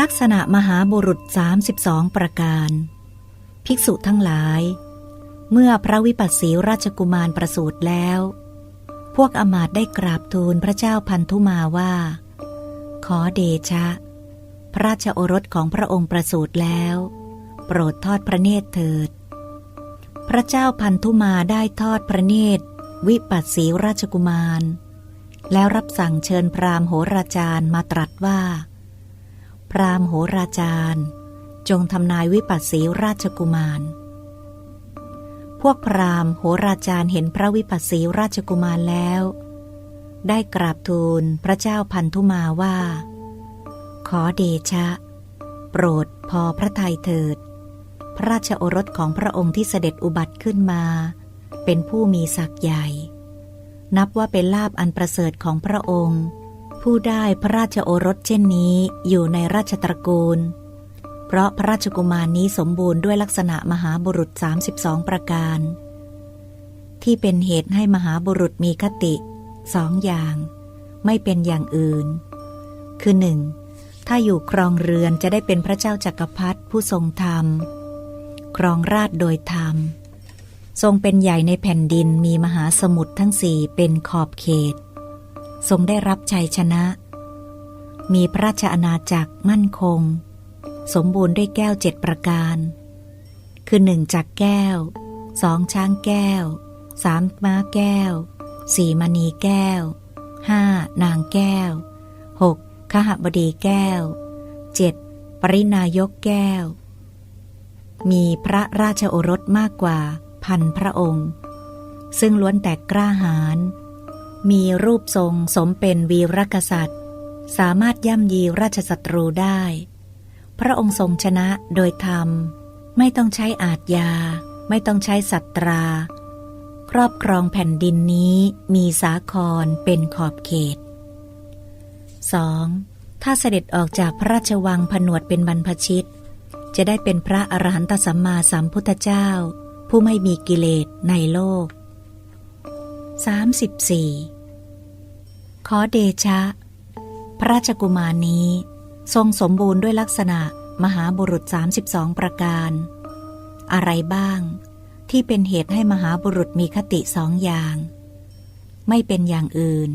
ลักษณะมหาบุรุษ 32 ประการ ภิกษุทั้งหลาย เมื่อพระวิปัสสีราชกุมารประสูติแล้ว พวกอมาตย์ได้กราบทูลพระเจ้าพันธุมาว่า ขอเดชะ พระราชโอรสของพระองค์ประสูติแล้ว โปรดทอดพระเนตรเถิด พระเจ้าพันธุมาได้ทอดพระเนตร วิปัสสีราชกุมาร แล้วรับสั่งเชิญพราหมณ์โหราจารย์มาตรัสว่า พราหมโหราจารย์ จงทำนายวิปัสสีราชกุมาร พวกพราหมโหราจารย์เห็นพระวิปัสสีราชกุมารแล้ว ได้กราบทูลพระเจ้าพันธุมาว่า ขอเดชะ โปรดพอพระทัยเถิด พระราชโอรสของพระองค์ที่เสด็จอุบัติขึ้นมา เป็นผู้มีศักย์ใหญ่ นับว่าเป็นลาบอันประเสริฐของพระองค์ ผู้ได้พระราชโอรสเช่นนี้อยู่ในราชตระกูล เพราะพระราชกุมารนี้สมบูรณ์ด้วยลักษณะมหาบุรุษ 32 ประการ ที่เป็นเหตุให้มหาบุรุษมีคติสองอย่าง ไม่เป็นอย่างอื่น คือหนึ่งถ้าอยู่ครองเรือนจะได้เป็นพระเจ้าจักรพรรดิผู้ทรงธรรม ครองราชโดยธรรม ทรงเป็นใหญ่ในแผ่นดินมีมหาสมุทรทั้งสี่เป็นขอบเขต ทรงได้รับชัยชนะ มีพระราชอาณาจักรมั่นคง สมบูรณ์ด้วยแก้วเจ็ดประการ คือหนึ่งจากแก้วสองช้างแก้วสามม้าแก้วสี่มณีแก้วห้านางแก้วหกขหบดีแก้วเจ็ดปรินายกแก้ว มีพระราชโอรสมากกว่าพันพระองค์ ซึ่งล้วนแต่กล้าหาญ มีรูปทรงสมเป็นวีรกษัตริย์ สามารถย่ำยีราชศัตรูได้ พระองค์ทรงชนะโดยธรรม ไม่ต้องใช้อาทยา ไม่ต้องใช้สัตรา ครอบครองแผ่นดินนี้มีสาครเป็นขอบเขต 2. ถ้าเสด็จออกจากพระราชวังผนวดเป็นบรรพชิต จะได้เป็นพระอรหันตสัมมาสัมพุทธเจ้า ผู้ไม่มีกิเลสในโลก 34. ขอเดชะ พระราชกุมารนี้ ทรงสมบูรณ์ด้วยลักษณะมหาบุรุษ 32 ประการ อะไรบ้าง ที่เป็นเหตุให้มหาบุรุษมีคติสองอย่าง ไม่เป็นอย่างอื่น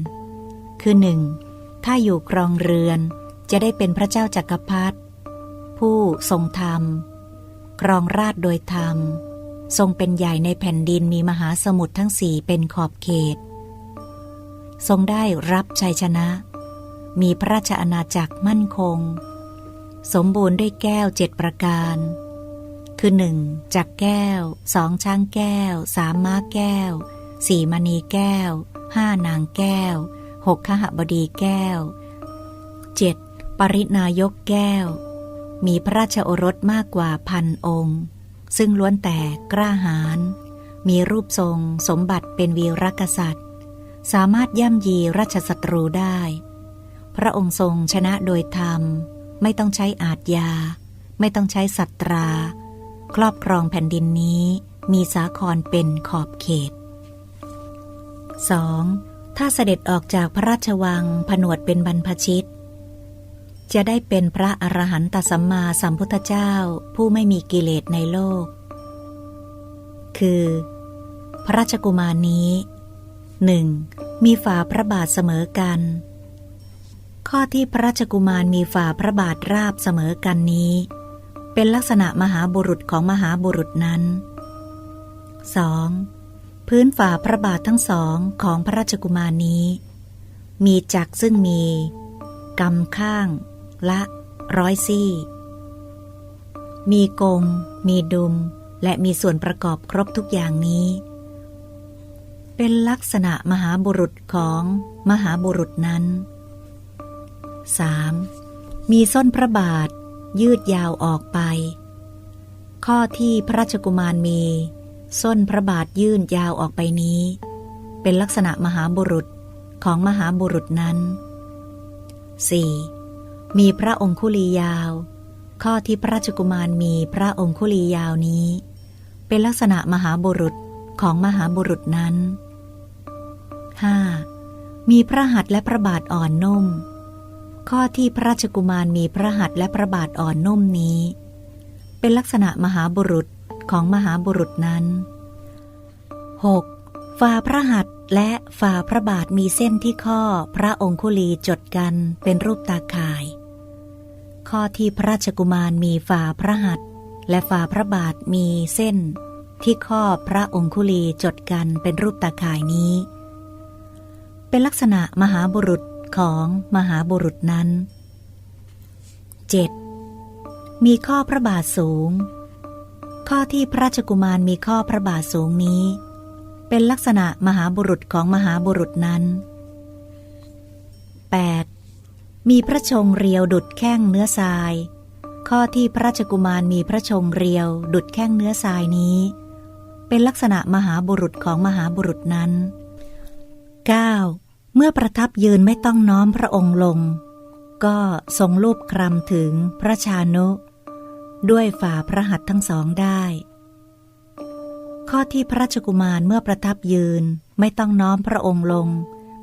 คือหนึ่งถ้าอยู่ครองเรือนจะได้เป็นพระเจ้าจักรพรรดิผู้ทรงธรรม ครองราชโดยธรรม ทรงเป็นใหญ่ในแผ่นดินมีมหาสมุทรทั้งสี่เป็นขอบเขต ทรงได้รับชัยชนะ มีพระราชอาณาจักรมั่นคง สมบูรณ์ด้วยแก้วเจ็ดประการ คือหนึ่งจากแก้วสองช้างแก้วสามม้าแก้วสี่มณีแก้วห้านางแก้วหกขหบดีแก้วเจ็ดปรินายกแก้ว มีพระราชโอรสมากกว่าพันองค์ ซึ่งล้วนแต่กล้าหาญมีรูปทรงสมบัติเป็นวีรกษัตริย์ สามารถย่ำยีราชศัตรูได้ พระองค์ทรงชนะโดยธรรม ไม่ต้องใช้อาทยา ไม่ต้องใช้สัตรา ครอบครองแผ่นดินนี้มีสาครเป็นขอบเขต 2. ถ้าเสด็จออกจากพระราชวังผนวดเป็นบรรพชิต จะได้เป็นพระอรหันตสัมมาสัมพุทธเจ้าผู้ไม่มีกิเลสในโลก คือ พระราชกุมารนี้หนึ่งมีฝ่าพระบาทเสมอกัน ข้อที่พระราชกุมารมีฝ่าพระบาทราบเสมอกันนี้ เป็นลักษณะมหาบุรุษของมหาบุรุษนั้น 2. พื้นฝ่าพระบาททั้งสองของพระราชกุมารนี้ มีจักซึ่งมีกำข้าง ละร้อยซี่ มีกง มีดุม และมีส่วนประกอบครบทุกอย่างนี้ เป็นลักษณะมหาบุรุษของมหาบุรุษนั้น 3. มีส้นพระบาท ยืดยาวออกไป ข้อที่พระราชกุมารมี ส้นพระบาทยื่นยาวออกไปนี้ เป็นลักษณะมหาบุรุษของมหาบุรุษนั้น 4. มีพระองคุลียาว ข้อที่พระราชกุมารมีพระองคุลียาวนี้ เป็นลักษณะมหาบุรุษของมหาบุรุษนั้น 5. มีพระหัตถ์และพระบาทอ่อนนุ่ม ข้อที่พระราชกุมารมีพระหัตถ์และพระบาทอ่อนนุ่มนี้ เป็นลักษณะมหาบุรุษของมหาบุรุษนั้น 6. ฝ่าพระหัตถ์และฝ่าพระบาทมีเส้นที่ข้อพระองคุลีจดกันเป็นรูปตาข่าย ข้อที่พระราชกุมารมีฝ่าพระหัตถ์และฝ่าพระบาทมีเส้น ที่ข้อพระองคุลีจดกันเป็นรูปตาข่ายนี้ เป็นลักษณะมหาบุรุษของมหาบุรุษนั้น 7. มีข้อพระบาทสูง ข้อที่พระราชกุมารมีข้อพระบาทสูงนี้ เป็นลักษณะมหาบุรุษของมหาบุรุษนั้น 8. มีพระชงเรียวดุดแข้งเนื้อทราย ข้อที่พระราชกุมารมีพระชงเรียว ดุดแข้งเนื้อทรายนี้ เป็นลักษณะมหาบุรุษของมหาบุรุษนั้น 9. เมื่อประทับยืนไม่ต้องน้อมพระองค์ลง ก็ทรงรูปครำถึงพระชานุ ด้วยฝ่าพระหัตถ์ทั้งสองได้ ข้อที่พระราชกุมารเมื่อประทับยืนไม่ต้องน้อมพระองค์ลง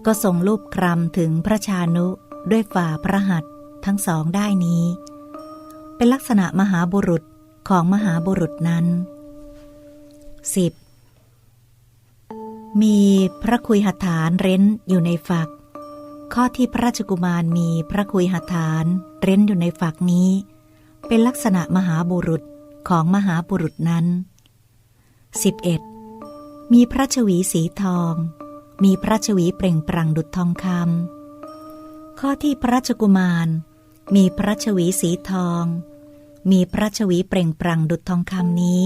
ก็ทรงรูปครำถึงพระชานุ ด้วยฝ่าพระหัตถ์ทั้งสองได้นี้ เป็นลักษณะมหาบุรุษของมหาบุรุษนั้น 10. มีพระคุยหัตถานเร้นอยู่ในฝัก ข้อที่พระราชกุมารมีพระคุยหัตถานเร้นอยู่ในฝักนี้ เป็นลักษณะมหาบุรุษของมหาบุรุษนั้น 11. มีพระชวีสีทอง มีพระชวีเปล่งปลั่งดุจทองคำ ข้อที่พระราชกุมาร มีพระชวีสีทอง มีพระชวีเปล่งปลั่งดุจทองคำนี้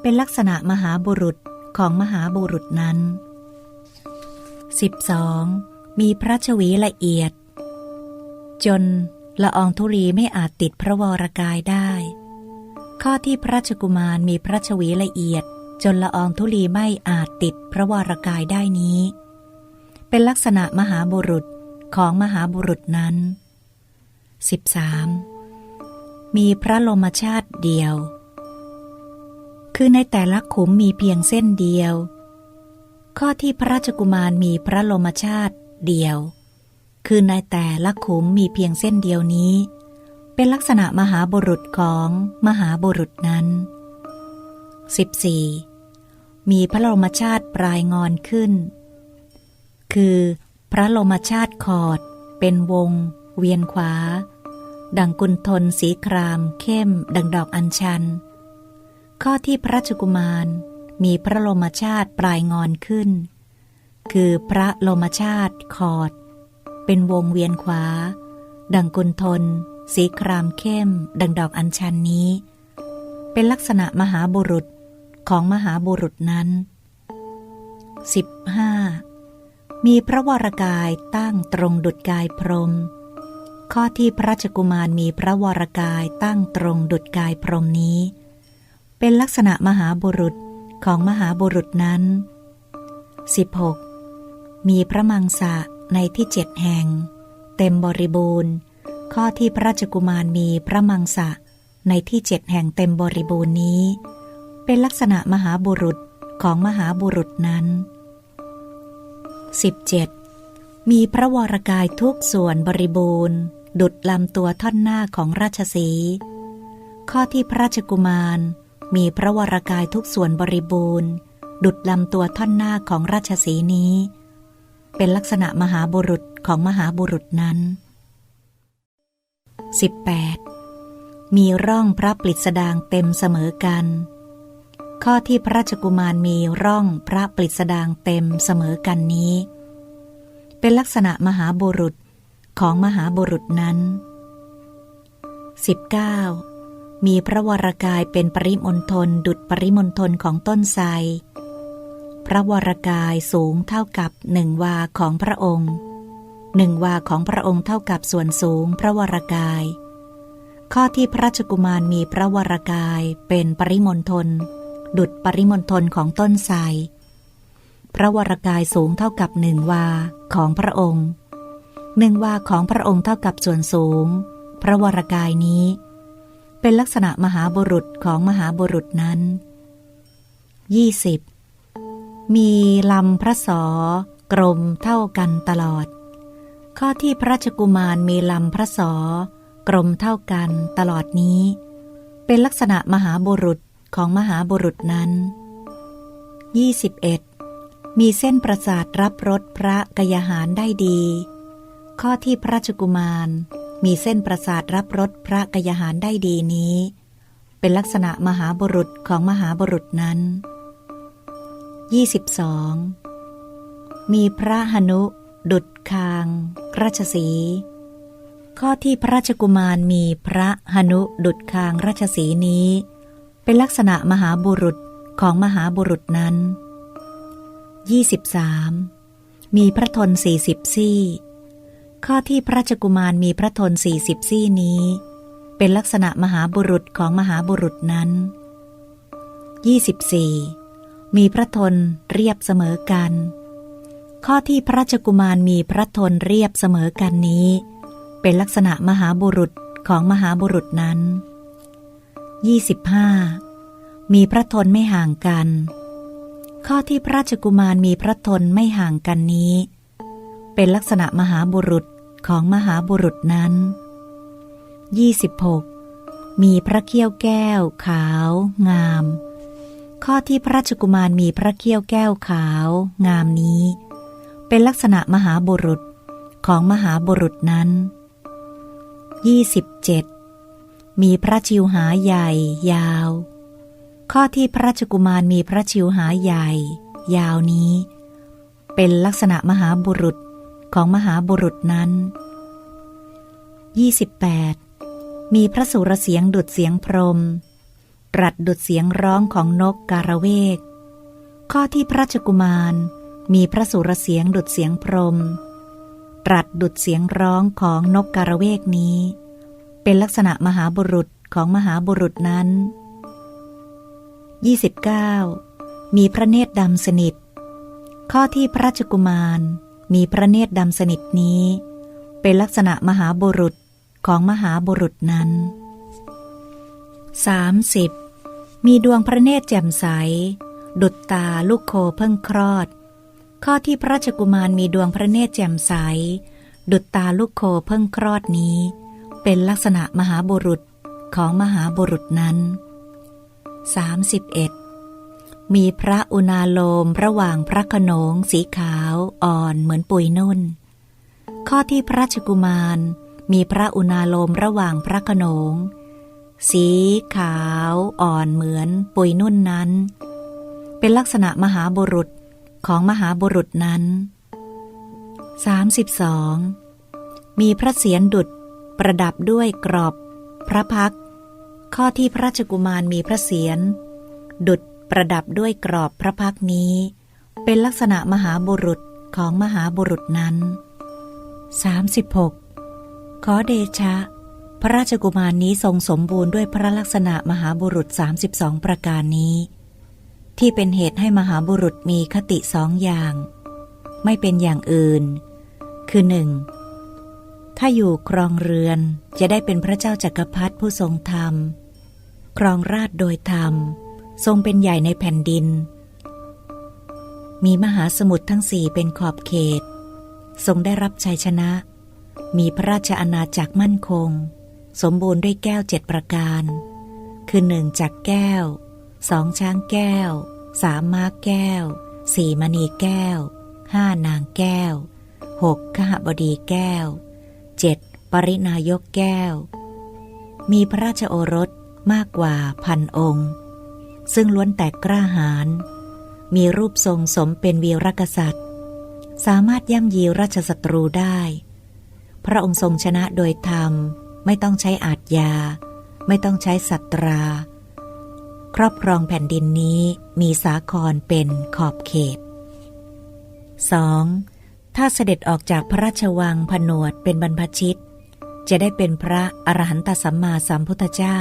เป็นลักษณะมหาบุรุษของมหาบุรุษนั้น 12. มีพระชวีละเอียด จนละอองธุลีไม่อาจติดพระวรกายได้ ข้อที่พระราชกุมารมีพระชวีละเอียด จนละอองธุลีไม่อาจติดพระวรกายได้นี้ เป็นลักษณะมหาบุรุษ ของมหาบุรุษนั้น 13. มีพระลมชาติเดียว คือในแต่ละขุมมีเพียงเส้นเดียว ข้อที่พระราชกุมารมีพระลมชาติเดียว คือในแต่ละขุมมีเพียงเส้นเดียวนี้ เป็นลักษณะมหาบุรุษของมหาบุรุษนั้น 14. มีพระลมชาติปลายงอนขึ้น คือ พระโลมชาติขอด เป็นวง เวียนขวา ดังกุลทนสีคราม เข้ม ดังดอกอัญชัน ข้อที่พระราชกุมารมีพระโลมชาติปลายงอนขึ้น คือพระโลมชาติขอด เป็นวงเวียนขวา ดังกุลทน สีครามเข้ม ดังดอกอัญชันนี้ เป็นลักษณะมหาบุรุษของมหาบุรุษนั้น 15. มีพระวรกายตั้งตรงดุจกายพรหมข้อที่พระราชกุมารมีพระวรกายตั้งตรงดุจกายพรหมนี้ เป็นลักษณะมหาบุรุษของมหาบุรุษนั้น 16. มีพระมังสะในที่เจ็ดแห่ง เต็มบริบูรณ์ ข้อที่พระราชกุมารมีพระมังสะในที่เจ็ดแห่งเต็มบริบูรณ์นี้ เป็นลักษณะมหาบุรุษของมหาบุรุษนั้น 17. มีพระวรกายทุกส่วนบริบูรณ์ ดุดลำตัวท่อนหน้าของราชสี ข้อที่พระราชกุมาร มีพระวรกายทุกส่วนบริบูรณ์ ดุดลำตัวท่อนหน้าของราชสีนี้ เป็นลักษณะมหาบุรุษของมหาบุรุษนั้น 18. มีร่องพระปลิดสดางเต็มเสมอกัน ข้อที่พระราชกุมารมีร่องพระปลิสดางเต็มเสมอกันนี้ เป็นลักษณะมหาบุรุษของมหาบุรุษนั้น 19. มีพระวรกายเป็นปริมณฑลดุดปริมณฑลของต้นไทรพระวรกายสูงเท่ากับหนึ่งวาของพระองค์หนึ่งวาของพระองค์เท่ากับส่วนสูงพระวรกาย ข้อที่พระราชกุมารมีพระวรกายเป็นปริมณฑล ดุดปริมณฑลของต้นไทรพระวรกายสูงเท่ากับหนึ่งวาของพระองค์หนึ่งวาของพระองค์เท่ากับส่วนสูง พระวรกายนี้ เป็นลักษณะมหาบุรุษของมหาบุรุษนั้น 20. มีลำพระสอกรมเท่ากันตลอด ข้อที่พระราชกุมารมีลำพระสอกรมเท่ากันตลอดนี้ เป็นลักษณะมหาบุรุษ ของมหาบุรุษนั้น 21. มีเส้นประสาทรับรสพระกยาหารได้ดี ข้อที่พระราชกุมาร มีเส้นประสาทรับรสพระกยาหารได้ดีนี้ เป็นลักษณะมหาบุรุษของมหาบุรุษนั้น 22. มีพระหนุ ดุดคาง ราชสี ข้อที่พระราชกุมารมีพระหนุดุดคางราชสีนี้ เป็นลักษณะมหาบุรุษของมหาบุรุษนั้น 23. มีพระทนสี่สิบซี่ ข้อที่พระราชกุมารมีพระทนสี่สิบซี่นี้ เป็นลักษณะมหาบุรุษของมหาบุรุษนั้น 24. มีพระทนเรียบเสมอกัน ข้อที่พระราชกุมารมีพระทนเรียบเสมอกันนี้ เป็นลักษณะมหาบุรุษของมหาบุรุษนั้น 25. มีพระทนไม่ห่างกัน ข้อที่พระราชกุมารมีพระทนไม่ห่างกันนี้ เป็นลักษณะมหาบุรุษของมหาบุรุษนั้น 26. มีพระเขี้ยวแก้ว ขาว งาม ข้อที่พระราชกุมารมีพระเขี้ยวแก้วขาว งามนี้ เป็นลักษณะมหาบุรุษของมหาบุรุษนั้น 27. มีพระชิวหาใหญ่ ยาว ข้อที่พระราชกุมารมีพระชิวหาใหญ่ ยาวนี้ เป็นลักษณะมหาบุรุษของมหาบุรุษนั้น 28. มีพระสุรเสียงดุดเสียงพรม ตรัสดุดเสียงร้องของนกการะเวก ข้อที่พระราชกุมารมีพระสุรเสียงดุดเสียงพรม ตรัสดุดเสียงร้องของนกการะเวกนี้ เป็นลักษณะมหาบุรุษของมหาบุรุษนั้น 29. มีพระเนตรดำสนิท ข้อที่พระราชกุมารมีพระเนตรดำสนิทนี้ เป็นลักษณะมหาบุรุษของมหาบุรุษนั้น 30. มีดวงพระเนตรแจ่มใส ดุจตาลูกโคเพิ่งคลอด ข้อที่พระราชกุมารมีดวงพระเนตรแจ่มใส ดุจตาลูกโคเพิ่งคลอดนี้ เป็นลักษณะมหาบุรุษของมหาบุรุษนั้น 31. มีพระอุณาโลมระหว่างพระขนงสีขาวอ่อนเหมือนปุยนุ่น ข้อที่พระชกุมารมีพระอุณาโลมระหว่างพระขนง สีขาวอ่อนเหมือนปุยนุ่นนั้น เป็นลักษณะมหาบุรุษของมหาบุรุษนั้น 32. มีพระเศียรดุจ ประดับด้วยกรอบพระพัก ข้อที่พระราชกุมารมีพระเศียร ดุจประดับด้วยกรอบพระพักนี้ เป็นลักษณะมหาบุรุษของมหาบุรุษนั้น 36. ขอเดชะ พระราชกุมารนี้ทรงสมบูรณ์ด้วยพระลักษณะมหาบุรุษ 32 ประการนี้ ที่เป็นเหตุให้มหาบุรุษมีคติสองอย่าง ไม่เป็นอย่างอื่น คือหนึ่ง ถ้าอยู่ครองเรือนจะได้เป็นพระเจ้าจักรพรรดิผู้ทรงธรรม ครองราชโดยธรรม ทรงเป็นใหญ่ในแผ่นดิน มีมหาสมุทรทั้งสี่เป็นขอบเขต ทรงได้รับชัยชนะ มีพระราชอาณาจักรมั่นคง สมบูรณ์ด้วยแก้วเจ็ดประการ คือหนึ่งจากแก้วสองช้างแก้วสามม้าแก้วสี่มณีแก้วห้านางแก้วหกขหบดีแก้ว เจ็ดปรินายกแก้ว มีพระราชโอรสมากกว่าพันองค์ ซึ่งล้วนแต่กล้าหาญมีรูปทรงสมเป็นวีรกษัตริย์ สามารถย่ำยีราชศัตรูได้ พระองค์ทรงชนะโดยธรรม ไม่ต้องใช้อาทยา ไม่ต้องใช้สัตรา ครอบครองแผ่นดินนี้มีสาครเป็นขอบเขต 2. ถ้าเสด็จออกจากพระราชวังผนวดเป็นบรรพชิต จะได้เป็นพระอรหันตสัมมาสัมพุทธเจ้า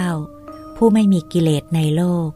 ผู้ไม่มีกิเลสในโลก